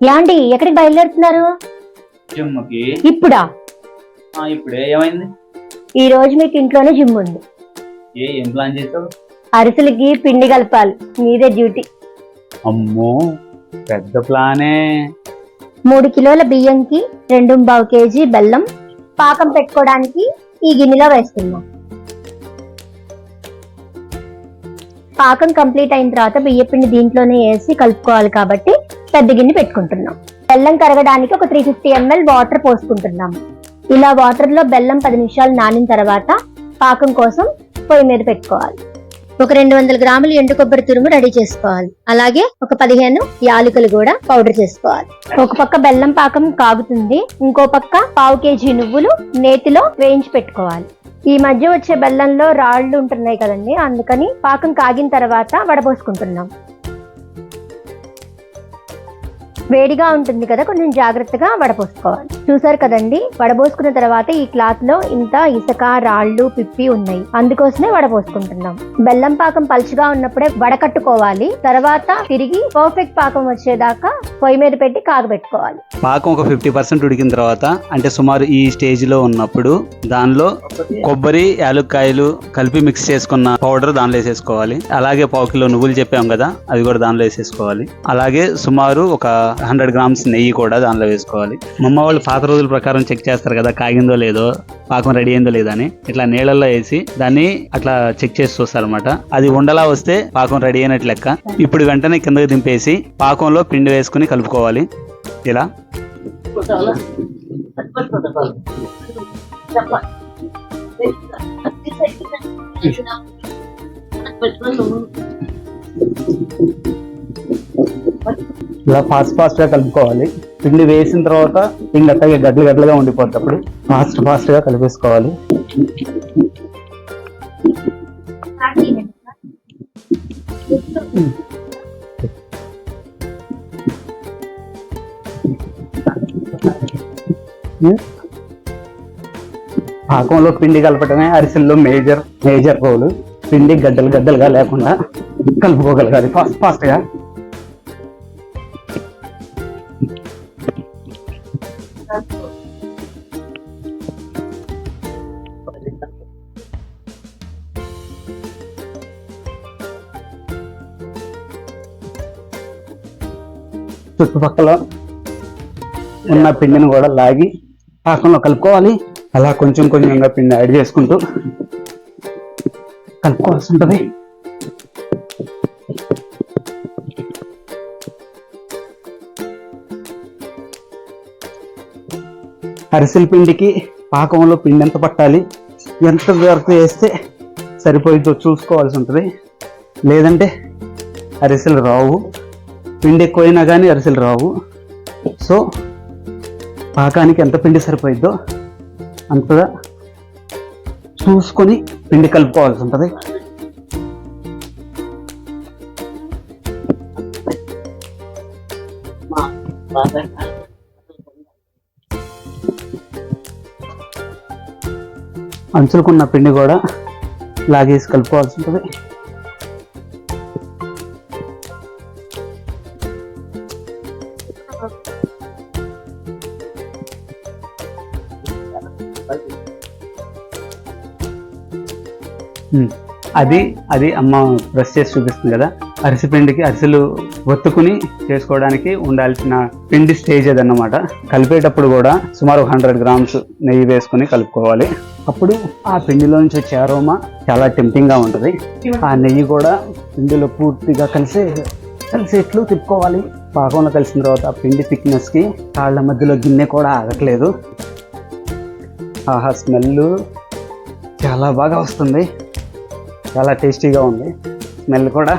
యాండి ఎక్కడికి బయలుదేరుతున్నారు? జిమ్కి ఇప్పుడా? ఇప్పుడే. ఏమైంది? ఈ రోజు మీకు ఇంట్లోనే జిమ్ ఉంది. ఏ ఏం ప్లాన్ చేసావు అరిసెలకి పిండి కలపాలి. మీదే డ్యూటీ. అమ్మో పెద్ద ప్లానే. మూడు కిలోల బియ్యంకి రెండు పావు కేజీ బెల్లం పాకం పెట్టుకోవడానికి ఈ గిన్నెలో వేస్తున్నాం. పాకం కంప్లీట్ అయిన తర్వాత బియ్య పిండి దీంట్లోనే వేసి కలుపుకోవాలి కాబట్టి పెద్ద గిన్నె పెట్టుకుంటున్నాం. బెల్లం కరగడానికి ఒక త్రీ ఫిఫ్టీ ఎంఎల్ వాటర్ పోసుకుంటున్నాం. ఇలా వాటర్లో బెల్లం పది నిమిషాలు నానిన తర్వాత పాకం కోసం పొయ్యి మీద పెట్టుకోవాలి. ఒక రెండు వందల గ్రాములు ఎండు కొబ్బరి తురుము రెడీ చేసుకోవాలి. అలాగే ఒక పదిహేను యాలకులు కూడా పౌడర్ చేసుకోవాలి. ఒక పక్క బెల్లం పాకం కాగుతుంది. ఇంకో పక్క పావు కేజీ నువ్వులు నేతిలో వేయించి పెట్టుకోవాలి. ఈ మధ్య వచ్చే బెల్లంలో రాళ్ళు ఉంటున్నాయి కదండి అందుకని పాకం కాగిన తర్వాత వడపోసుకుంటున్నాం. వేడిగా ఉంటుంది కదా కొంచెం జాగ్రత్తగా వడపోసుకోవాలి. చూసారు కదండి? వడపోసుకున్న తర్వాత ఈ క్లాత్లో ఇంత ఇసుక రాళ్ళు పిప్పి ఉన్నాయి. అందుకోసమే వడపోసుకుంటున్నాం బెల్లం పాకం పలుచగా ఉన్నప్పుడే వడకట్టుకోవాలి. తర్వాత తిరిగి పర్ఫెక్ట్ పాకం వచ్చేదాకా పొయ్యి మీద పెట్టి కాగబెట్టుకోవాలి. పాకం ఒక ఫిఫ్టీ పర్సెంట్ ఉడికిన తర్వాత అంటే సుమారు ఈ స్టేజ్లో ఉన్నప్పుడు దానిలో కొబ్బరి యాలుక్కాయలు కలిపి మిక్స్ చేసుకున్న పౌడర్ దానిలో వేసేసుకోవాలి. అలాగే పావు కిలో నువ్వులు చెప్పాం కదా అది కూడా దానిలో వేసేసుకోవాలి. అలాగే సుమారు ఒక హండ్రెడ్ గ్రామ్స్ నెయ్యి కూడా దానిలో వేసుకోవాలి. మమ్మ వాళ్ళు పాత రోజుల ప్రకారం చెక్ చేస్తారు కదా కాగిందో లేదో పాకం రెడీ అయిందో లేదో అని. ఇట్లా నీళ్ళల్లో వేసి దాన్ని అట్లా చెక్ చేసి చూస్తారనమాట అది ఉండలా వస్తే పాకం రెడీ అయినట్టు లెక్క. ఇప్పుడు వెంటనే కిందకి దింపేసి పాకంలో పిండి వేసుకుని కలుపుకోవాలి. ఇలా. ఇలా ఫాస్ట్ ఫాస్ట్గా కలుపుకోవాలి. పిండి వేసిన తర్వాత పిండి అట్టగే గడ్డలు గడ్డలుగా ఉండిపోతుంది అప్పుడు ఫాస్ట్ ఫాస్ట్గా కలిపేసుకోవాలి. పాకంలో పిండి కలపటమే అరిసెల్లో మేజర్ మేజర్ రోల్ పిండి గడ్డలు గడ్డలుగా లేకుండా కలుపుకోగలగాలి. ఫాస్ట్ ఫాస్ట్ చుట్టుపక్కల ఉన్న పిండిని కూడా లాగి పాకంలో కలుపుకోవాలి. అలా కొంచెం కొంచెంగా పిండి యాడ్ చేసుకుంటూ కలుపుకోవాల్సి ఉంటుంది. అరిసెల పిండికి పాకంలో పిండి ఎంత పట్టాలి ఎంత వరకు వేస్తే సరిపోయిద్దో చూసుకోవాల్సి ఉంటుంది. లేదంటే అరిసెలు రావు. పిండి ఎక్కువైనా కానీ అరిసెలు రావు. సో పాకానికి ఎంత పిండి సరిపోయిద్దో అంతగా చూసుకొని పిండి కలుపుకోవాల్సి ఉంటుంది. అంచులకున్న పిండి కూడా లాగేసి కలుపుకోవాల్సి ఉంటుంది. అది అది అమ్మ బ్రష్ చేసి చూపిస్తుంది కదా. అరిసె పిండికి అరిసెలు ఒత్తుకుని చేసుకోవడానికి ఉండాల్సిన పిండి స్టేజ్ అదన్నమాట కలిపేటప్పుడు కూడా సుమారు హండ్రెడ్ గ్రామ్స్ నెయ్యి వేసుకుని కలుపుకోవాలి. అప్పుడు ఆ పిండిలో నుంచి వచ్చే అరోమా చాలా టెంప్టింగ్గా ఉంటుంది. ఆ నెయ్యి కూడా పిండిలో పూర్తిగా కలిసి కలిసేట్లు తిప్పుకోవాలి. పాకంలో కలిసిన తర్వాత ఆ పిండి థిక్నెస్కి కాళ్ళ మధ్యలో గిన్నె కూడా ఆగట్లేదు. ఆహా స్మెల్ చాలా బాగా వస్తుంది. చాలా టేస్టీగా ఉంది. స్మెల్ కూడా.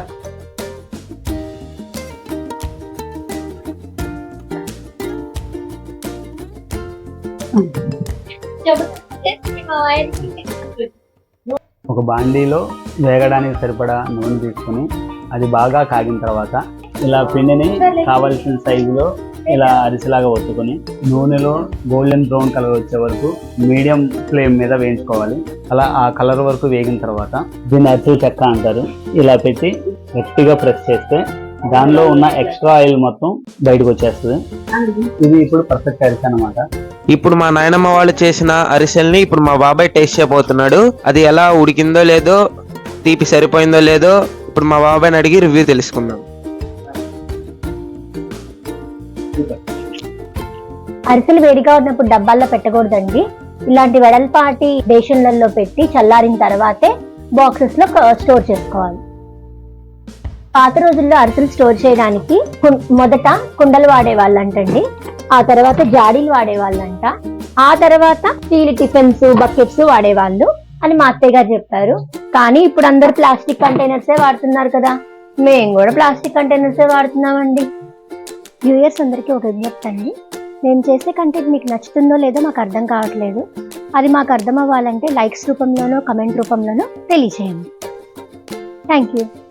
ఒక బాండీలో వేగడానికి సరిపడా నూనె తీసుకొని అది బాగా కాగిన తర్వాత ఇలా పిండిని కావలసిన సైజులో ఇలా అరిసెలాగా ఒత్తుకొని నూనెలో గోల్డెన్ బ్రౌన్ కలర్ వచ్చే వరకు మీడియం ఫ్లేమ్ మీద వేయించుకోవాలి. అలా ఆ కలర్ వరకు వేగిన తర్వాత దీన్ని అరిసెల చెక్క అంటారు. ఇలా పెట్టి గట్టిగా ప్రెస్ చేస్తే దానిలో ఉన్న ఎక్స్ట్రా ఆయిల్ మొత్తం బయటకు వచ్చేస్తుంది. ఇది ఇప్పుడు పర్ఫెక్ట్ అరిసె అనమాట ఇప్పుడు మా నాయనమ్మ వాళ్ళు చేసిన అరిసెల్ని ఇప్పుడు మా బాబాయ్ టేస్ట్ చేయబోతున్నాడు. అది ఎలా ఉడికిందో లేదో తీపి సరిపోయిందో లేదో ఇప్పుడు మా బాబాయ్ని అడిగి రివ్యూ తెలుసుకుందాం. అరిసెలు వేడిగా ఉన్నప్పుడు డబ్బాల్లో పెట్టకూడదండి. ఇలాంటి వెడల్పాటి బేషన్లలో పెట్టి చల్లారిన తర్వాతే బాక్సెస్లో స్టోర్ చేసుకోవాలి. పాత రోజుల్లో అరిసెలు స్టోర్ చేయడానికి కు- మొదట కుండలు వాడేవాళ్ళంటండి. ఆ తర్వాత జాడీలు వాడేవాళ్ళంట. ఆ తర్వాత స్టీల్ టిఫిన్స్ బకెట్స్ వాడేవాళ్ళు అని మా అత్తయ్య గారు చెప్పారు. కానీ ఇప్పుడు అందరు ప్లాస్టిక్ కంటైనర్సే వాడుతున్నారు కదా. మేము కూడా ప్లాస్టిక్ కంటైనర్సే వాడుతున్నామండి. వ్యూయర్స్ అందరికీ ఒక విజ్ఞప్తి అండి. మేము చేసే కంటెంట్ మీకు నచ్చుతుందో లేదో మాకు అర్థం కావట్లేదు. అది మాకు అర్థం అవ్వాలంటే లైక్స్ రూపంలోనో కమెంట్ రూపంలోనో తెలియచేయండి. Thank you